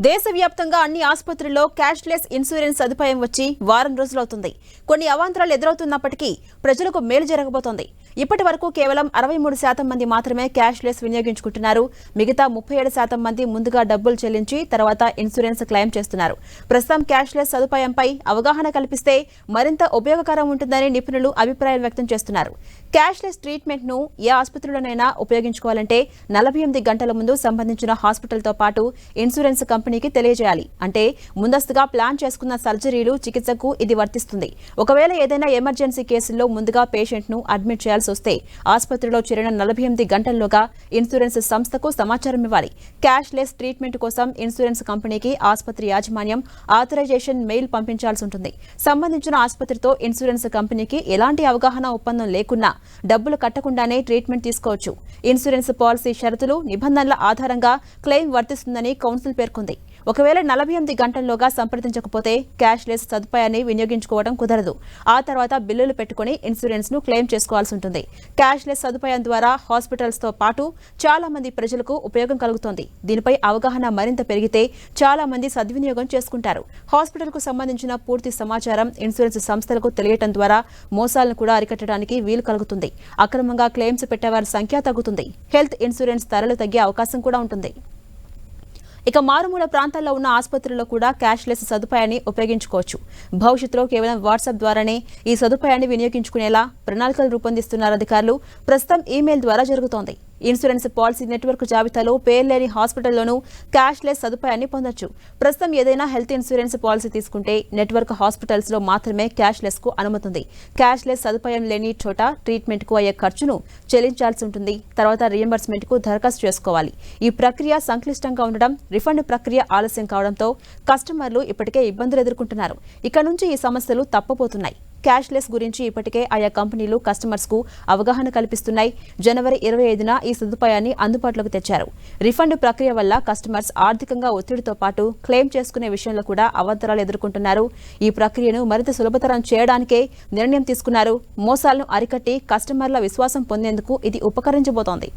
దేశవ్యాప్తంగా అన్ని ఆసుపత్రుల్లో క్యాష్లెస్ ఇన్సూరెన్స్ సదుపాయం వచ్చి వారం రోజులవుతుంది. కొన్ని అవాంతరాలు ఎదురవుతున్నప్పటికీ ప్రజలకు మేలు జరగబోతోంది. ఇప్పటి వరకు కేవలం అరవై మూడు శాతం మంది మాత్రమే క్యాష్లెస్ వినియోగించుకుంటున్నారు. మిగతా ముప్పై ఏడు శాతం మంది ముందుగా డబ్బులు చెల్లించి తర్వాత ఇన్సూరెన్స్ క్లెయిమ్ చేస్తున్నారు. ప్రస్తుతం క్యాష్లెస్ సదుపాయంపై అవగాహన కల్పిస్తే మరింత ఉపయోగకరం ఉంటుందని నిపుణులు అభిప్రాయం వ్యక్తం చేస్తున్నారు. క్యాష్లెస్ ట్రీట్మెంట్ను ఏ ఆసుపత్రిలోనైనా ఉపయోగించుకోవాలంటే నలభై ఎనిమిది గంటల ముందు సంబంధించిన హాస్పిటల్తో పాటు ఇన్సూరెన్స్ కంపెనీకి తెలియజేయాలి. అంటే ముందస్తుగా ప్లాన్ చేసుకున్న సర్జరీలు చికిత్సకు ఇది వర్తిస్తుంది. ఒకవేళ ఏదైనా ఎమర్జెన్సీ కేసుల్లో ముందుగా పేషెంట్ను అడ్మిట్ చేయాల్సి వస్తే ఆసుపత్రిలో చేరిన నలభై ఎనిమిది గంటల్లోగా ఇన్సూరెన్స్ సంస్థకు సమాచారం ఇవ్వాలి. క్యాష్ లెస్ ట్రీట్మెంట్ కోసం ఇన్సూరెన్స్ కంపెనీకి ఆసుపత్రి యాజమాన్యం ఆథరైజేషన్ మెయిల్ పంపించాల్సి ఉంటుంది. సంబంధించిన ఆసుపత్రితో ఇన్సూరెన్స్ కంపెనీకి ఎలాంటి అవగాహన ఒప్పందం లేకున్నా డబ్బులు కట్టకుండానే ట్రీట్మెంట్ తీసుకోవచ్చు. ఇన్సూరెన్స్ పాలసీ షరతులు నిబంధనల ఆధారంగా క్లెయిమ్ వర్తిస్తుందని కౌన్సిల్ పేర్కొంది. ఒకవేళ నలభై ఎనిమిది గంటల్లోగా సంప్రదించకపోతే క్యాష్లెస్ సదుపాయాన్ని వినియోగించుకోవడం కుదరదు. ఆ తర్వాత బిల్లులు పెట్టుకుని ఇన్సూరెన్స్ను క్లెయిమ్ చేసుకోవాల్సి ఉంటుంది. క్యాష్లెస్ సదుపాయం ద్వారా హాస్పిటల్స్తో పాటు చాలా మంది ప్రజలకు ఉపయోగం కలుగుతోంది. దీనిపై అవగాహన మరింత పెరిగితే చాలా మంది సద్వినియోగం చేసుకుంటారు. హాస్పిటల్కు సంబంధించిన పూర్తి సమాచారం ఇన్సూరెన్స్ సంస్థలకు తెలియటం ద్వారా మోసాలను కూడా అరికట్టడానికి వీలు కలుగుతుంది. అక్రమంగా క్లెయిమ్స్ పెట్టేవారి సంఖ్య తగ్గుతుంది. హెల్త్ ఇన్సూరెన్స్ ధరలు తగ్గే అవకాశం కూడా ఉంటుంది. ఇక మారుమూల ప్రాంతాల్లో ఉన్న ఆసుపత్రుల్లో కూడా క్యాష్లెస్ సదుపాయాన్ని ఉపయోగించుకోవచ్చు. భవిష్యత్తులో కేవలం వాట్సాప్ ద్వారానే ఈ సదుపాయాన్ని వినియోగించుకునేలా ప్రణాళికలు రూపొందిస్తున్నారు అధికారులు. ప్రస్తుతం ఈమెయిల్ ద్వారా జరుగుతోంది. ఇన్సూరెన్స్ పాలసీ నెట్వర్క్ జాబితాలో పేరు లేని హాస్పిటల్లోనూ క్యాష్లెస్ సదుపాయాన్ని పొందొచ్చు. ప్రస్తుతం ఏదైనా హెల్త్ ఇన్సూరెన్స్ పాలసీ తీసుకుంటే నెట్వర్క్ హాస్పిటల్స్లో మాత్రమే క్యాష్లెస్కు అనుమతి ఉంది క్యాష్లెస్ సదుపాయం లేని చోట ట్రీట్మెంట్కు అయ్యే ఖర్చును చెల్లించాల్సి ఉంటుంది. తర్వాత రియంబర్స్మెంట్కు దరఖాస్తు చేసుకోవాలి. ఈ ప్రక్రియ సంక్లిష్టంగా ఉండడం రిఫండ్ ప్రక్రియ ఆలస్యం కావడంతో కస్టమర్లు ఇప్పటికే ఇబ్బందులు ఎదుర్కొంటున్నారు. ఇక నుంచి ఈ సమస్యలు తప్పబోతున్నాయి. క్యాష్లెస్ గురించి ఇప్పటికే ఆయా కంపెనీలు కస్టమర్స్కు అవగాహన కల్పిస్తున్నాయి. జనవరి ఇరవై ఐదున ఈ సదుపాయాన్ని అందుబాటులోకి తెచ్చారు. రిఫండ్ ప్రక్రియ వల్ల కస్టమర్స్ ఆర్థికంగా ఒత్తిడితో పాటు క్లెయిమ్ చేసుకునే విషయంలో కూడా అవాంతరాలు ఎదుర్కొంటున్నారు. ఈ ప్రక్రియను మరింత సులభతరం చేయడానికే నిర్ణయం తీసుకున్నారు. మోసాలను అరికట్టి కస్టమర్ల విశ్వాసం పొందేందుకు ఇది ఉపకరించబోతోంది.